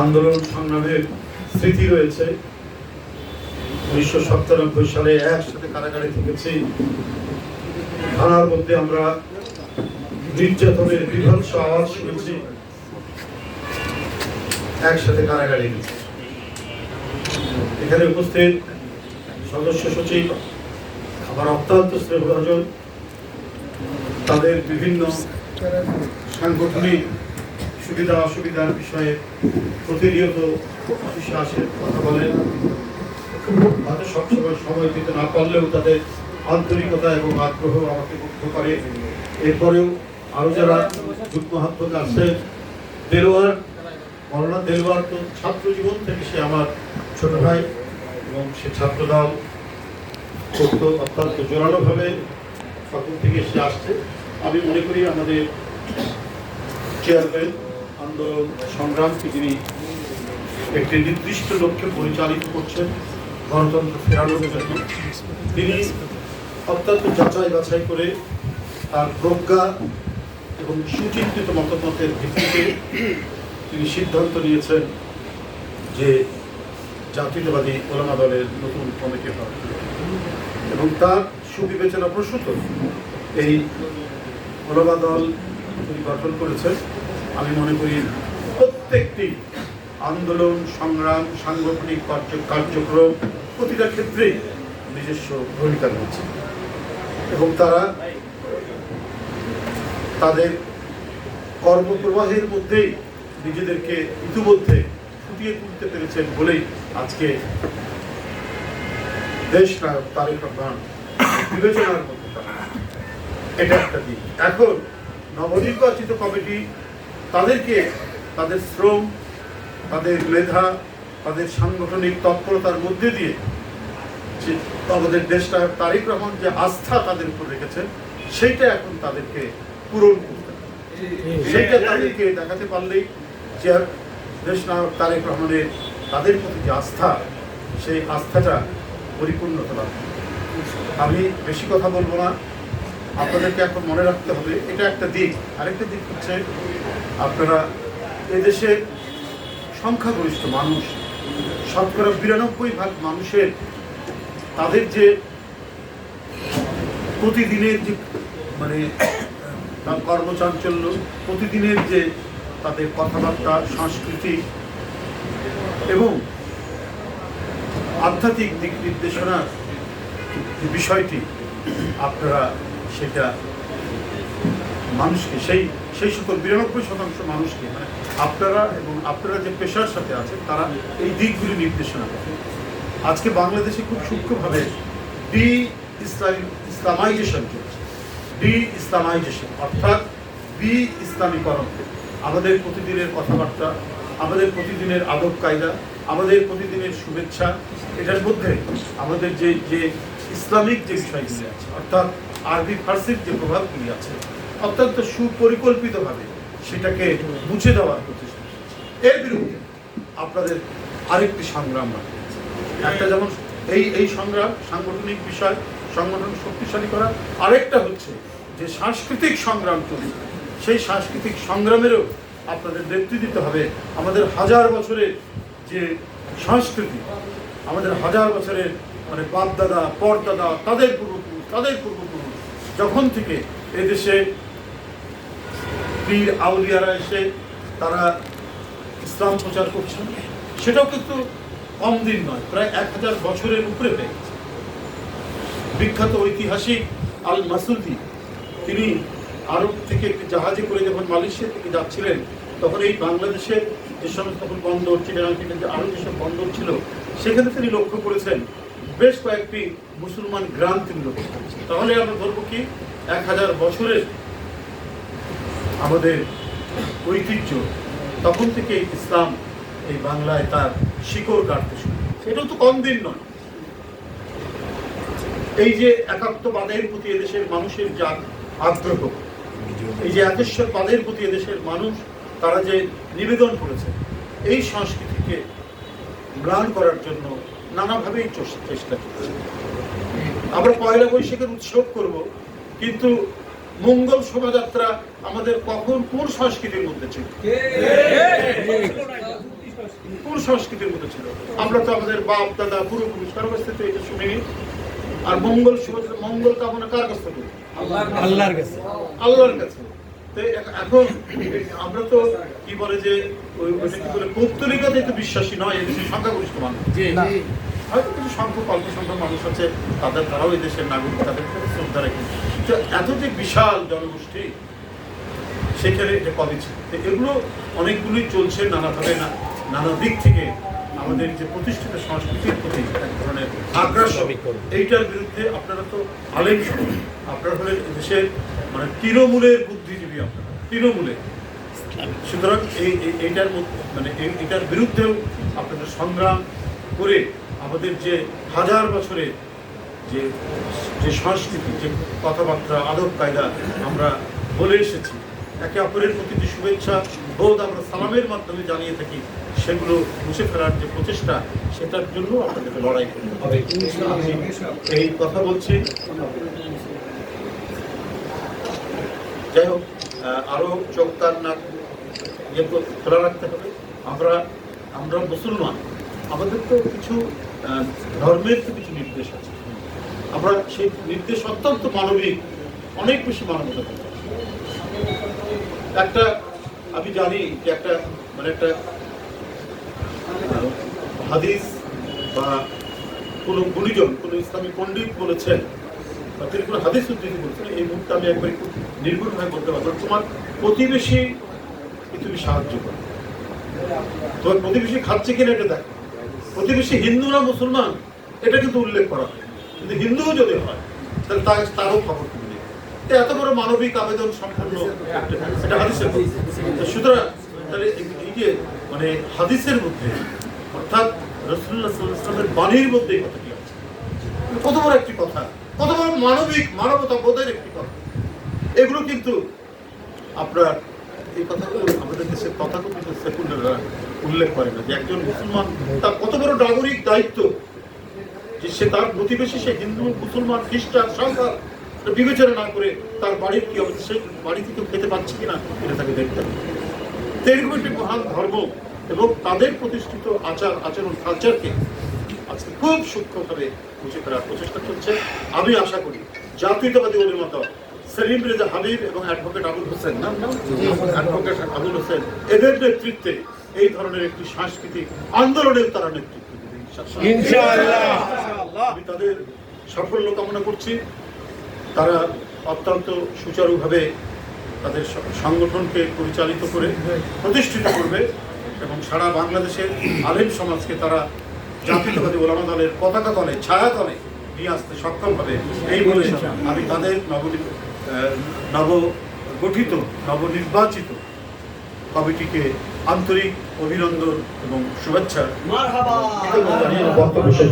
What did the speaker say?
আন্দোলন সংগ্রামের স্মৃতি রয়েছে। উনিশশো সাতানব্বই সালে একসাথে কারাগারে থেকেছি। থানার মধ্যে আমরা নির্যাতনের বিভৎস আওয়াজ শুনেছি। একসাথে কারাগারে এখানে উপস্থিত সদস্য সচিব, আমার অত্যন্ত স্নেহভাজন, তাদের বিভিন্ন সাংগঠনিক সুবিধা, অসুবিধার বিষয়ে প্রতিনিয়ত অফিসে আসে, কথা বলেন হয়তো সবসময় সময় দিতে না পারলেও তাদের আন্তরিকতা এবং আগ্রহ আমাকে মুগ্ধ করে। এরপরেও আরও যারা যুগ্ম হাতকে আসছে দেলোয়ার মরনা দেলোয়ার তো ছাত্র জীবন থেকে সে আমার ছোট ভাই এবং সে ছাত্রদল করতো অত্যন্ত জোরালোভাবে সকল থেকে সে আসছে। আমি মনে করি আমাদের চেয়ারম্যান আন্দোলন সংগ্রামকে যিনি একটি নির্দিষ্ট লক্ষ্যে পরিচালিত করছেন, গণতন্ত্র ফেরানোর জন্য, তিনি অত্যন্ত যাচাই বাছাই করে তার প্রজ্ঞা এবং সুচিন্তিত মতামতের ভিত্তিতে তিনি সিদ্ধান্ত নিয়েছেন যে জাতীয়তাবাদী ওলামা দলের নতুন কমিটি হবে এবং তার সুবিবেচনা প্রসূত এই ওলামা দল তিনি গঠন করেছেন। আমি মনে করি প্রত্যেকটি আন্দোলন, সংগ্রাম, সাংগঠনিক কার্য- কার্যক্রম প্রতিটা ক্ষেত্রে নিজস্ব ভূমিকা রয়েছে। এবং তারা তাদের কর্মপ্রবাহের মধ্যেই নিজেদেরকে ইতিমধ্যে ফুটিয়ে তুলতে পেরেছেন বলেই আজকে দেশ নায়ক তারেক রহমান বিবেচনার মধ্যে এটা একটা দিক। এখন নবনির্বাচিত কমিটি তাদেরকে তাদের শ্রম, তাদের মেধা, তাদের সাংগঠনিক তৎপরতার মধ্যে দিয়ে যে আমাদের দেশটা তারেক রহমান যে আস্থা তাদের উপর রেখেছেন, সেইটা এখন তাদেরকে পূরণ করতে। সেইটা তাদেরকে দেখাতে পারলেই যে দেশ নায়ক তারেক রহমানের তাদের প্রতি যে আস্থা, সেই আস্থাটা পরিপূর্ণতা লাভ আমি বেশি কথা বলব না। আপনাদেরকে এখন মনে রাখতে হবে, এটা একটা দিক। আরেকটা দিক হচ্ছে আপনারা এদেশের সংখ্যাগরিষ্ঠ মানুষ, শতকরা বিরানব্বই ভাগ মানুষের তাদের যে প্রতিদিনের যে মানে তার কর্মচাঞ্চল্য, প্রতিদিনের যে তাদের কথাবার্তা, সংস্কৃতি এবং আধ্যাত্মিক দিক নির্দেশনার বিষয়টি, আপনারা সেটা মানুষকে, সেই সেই সকল বিরানব্বই শতাংশ মানুষকে মানে আপনারা এবং আপনারা যে পেশার সাথে আছেন, তারা এই দিকগুলি নির্দেশনা করেন আজকে বাংলাদেশে খুব সূক্ষ্মভাবে ডি ইসলাম ইসলামাইজেশন চলছে। ডি ইসলামাইজেশন অর্থাৎ বি ইসলামীকরণ আমাদের প্রতিদিনের কথাবার্তা, আমাদের প্রতিদিনের আদব কায়দা, আমাদের প্রতিদিনের শুভেচ্ছা, এটার মধ্যে আমাদের যে যে ইসলামিক যে বিষয়গুলি আছে, অর্থাৎ আরবি ফার্সির যে প্রভাবগুলি আছে অত্যন্ত সুপরিকল্পিতভাবে সেটাকে মুছে দেওয়ার প্রচেষ্টা এর বিরুদ্ধে আপনাদের আরেকটি সংগ্রাম একটা যেমন এই এই সংগ্রাম, সাংগঠনিক বিষয়, সংগঠন শক্তিশালী করা, আরেকটা হচ্ছে যে সাংস্কৃতিক সংগ্রাম চলছে সেই সাংস্কৃতিক সংগ্রামেরও আপনাদের নেতৃত্ব দিতে হবে। আমাদের হাজার বছরের যে সংস্কৃতি, আমাদের হাজার বছরের মানে বাপদাদা, পরদাদা, তাদের পূর্বপুরুষ তাদের পূর্বপুরুষ, যখন থেকে এদেশে পীর আউলিয়ারা এসে তারা ইসলাম প্রচার করছেন সেটাও কিন্তু কম দিন নয়, প্রায় এক হাজার বছরের উপরে বিখ্যাত ঐতিহাসিক আল মাসুদি, তিনি আরব থেকে একটি জাহাজে করে যখন মালয়েশিয়া থেকে যাচ্ছিলেন, তখন এই বাংলাদেশের যে সমস্ত বন্দর, চিটাগাং যে আরও যেসব বন্দর ছিল, সেখানে তিনি লক্ষ্য করেছেন, বেশ কয়েকটি মুসলমান গ্রাম তিনি লক্ষ্য করেছেন। তাহলে আমরা ধরবো কি, এক হাজার বছরের আমাদের ঐতিহ্য, তখন থেকে ইসলাম এই বাংলায় তার শিকড় কাটতে শুরু করেছে। এটাও তো কম দিন নয় এই যে একাত্মবাদের প্রতি এদেশের মানুষের যা আগ্রহ, এই যে একেশ্বরবাদের প্রতি এদেশের মানুষ, তারা যে নিবেদন করেছে, এই সংস্কৃতিকে ম্লান করার জন্য নানাভাবেই চেষ্টা চলছে আমরা পয়লা বৈশাখের উৎসব করব, কিন্তু মঙ্গল শোভাযাত্রা আমাদের কখন কোন সংস্কৃতির মধ্যে ছিল কোন সংস্কৃতির মতো ছিল আমরা তো আমাদের বাপ দাদা থেকে এটা শুনিনি আর মঙ্গল মঙ্গল কামনা কার কাছ থেকে আল্লাহর কাছে আল্লাহর কাছে এখন আমরা তো কি বলে যে ওই বলে তো বিশ্বাসী নয় সংখ্যাগরিষ্ঠ মানুষ হয়তো কিছু সংখ্যক অল্প সংখ্যক মানুষ আছে তাদের তারাও এই দেশের নাগরিক তাদের শ্রদ্ধা রাখে। তো এত যে বিশাল জনগোষ্ঠী সেখানে এটা কবে ছিল তো এগুলো অনেকগুলোই চলছে নানাভাবে না নানা দিক থেকে আমাদের যে প্রতিষ্ঠিত সংস্কৃতির প্রতি এক ধরনের আগ্রাসন এইটার বিরুদ্ধে আপনারা তো আলেম। আপনারা হলেন দেশের মানে তৃণমূলের বুদ্ধিজীবী আপনারা তৃণমূলের সুতরাং এই এই- এইটার মধ্যে মানে এই- এটার বিরুদ্ধেও আপনাদের সংগ্রাম করে আমাদের যে হাজার বছরের যে যে সংস্কৃতি যে কথাবার্তা আদব কায়দা আমরা বলে এসেছি একে অপরের প্রতি যে শুভেচ্ছা বোধ আমরা সালামের মাধ্যমে জানিয়ে থাকি সেগুলো মুছে ফেলার যে প্রচেষ্টা সেটার জন্য আপনাদেরকে লড়াই করতে হবে। এই কথা বলছি। যাই হোক আরও আরও চোখ কান নাক ইয়ে খোলা রাখতে হবে। আমরা আমরা মুসলমান আমাদের তো কিছু ধর্মের কিছু নির্দেশ আছে। আমরা সেই নির্দেশ অত্যন্ত মানবিক, অনেক বেশি মানবতা একটা, আমি জানি যে একটা মানে একটা হাদিস বা কোনো গুণীজন, কোনো ইসলামী পণ্ডিত বলেছেন, বা তিনি কোনো হাদিস উদ্ধৃতি বলছেন, এই মুহূর্তে আমি একবার একটু নির্ভুলভাবে বলতে পারব। তোমার প্রতিবেশী তুমি সাহায্য করো। তোমার প্রতিবেশী খাচ্ছে কিনা এটা দেখো। প্রতিবেশী হিন্দু না মুসলমান, এটা কিন্তু উল্লেখ করা হয়। কিন্তু হিন্দুও যদি হয়, তাহলে তার তারও খবর তুমি তো এত বড় মানবিক আবেদন সম্পূর্ণ হাদিসের কথা। সুতরাং, তাহলে এই- যে মানে হাদিসের মধ্যে, অর্থাৎ রসুল্লাহ বাণীর মধ্যে এই কথাটি আছে। কত বড় একটি কথা, কত বড় মানবিক মানবতা বোধের একটি কথা। এগুলো কিন্তু আপনার এই কথাগুলো আমাদের দেশের তথাকথিত সেকুলাররা উল্লেখ করে না যে একজন মুসলমান, তার কত বড় নাগরিক দায়িত্ব? যে সে তার প্রতিবেশী, সে হিন্দু, মুসলমান, খ্রিস্টান, সংখ্যা বিবেচনা না করে তার বাড়ির কি অবস্থা? সে বাড়িতে থেকে খেতে পাচ্ছে কিনা? এটা তাকে দেখতে হবে। এরকম একটি মহান ধর্ম এবং তাদের প্রতিষ্ঠিত আচার, আচরণ কালচারকে আজকে খুব সূক্ষ্মভাবে মুছে ফেলার প্রচেষ্টা চলছে। আমি আশা করি জাতীয়তাবাদী অভিমত সেলিম রেজা হাবিব এবং অ্যাডভোকেট আবুল হোসেন নাম অ্যাডভোকেট আবুল হোসেন এদের নেতৃত্বে এই ধরনের একটি সাংস্কৃতিক আন্দোলনের তারা নেতৃত্ব আমি তাদের সাফল্য কামনা করছি। তারা অত্যন্ত সুচারুভাবে তাদের সংগঠনকে পরিচালিত করে প্রতিষ্ঠিত করবে এবং সারা বাংলাদেশের আলেম সমাজকে তারা জাতীয়তাবাদী ওলামা দলের পতাকা দলে ছায়া দলে নিয়ে আসতে সক্ষম হবে। এই বলে আমি তাদের নব নব গঠিত নবনির্বাচিত কমিটিকে আন্তরিক অভিনন্দন এবং শুভেচ্ছা। বক্তব্য শেষ।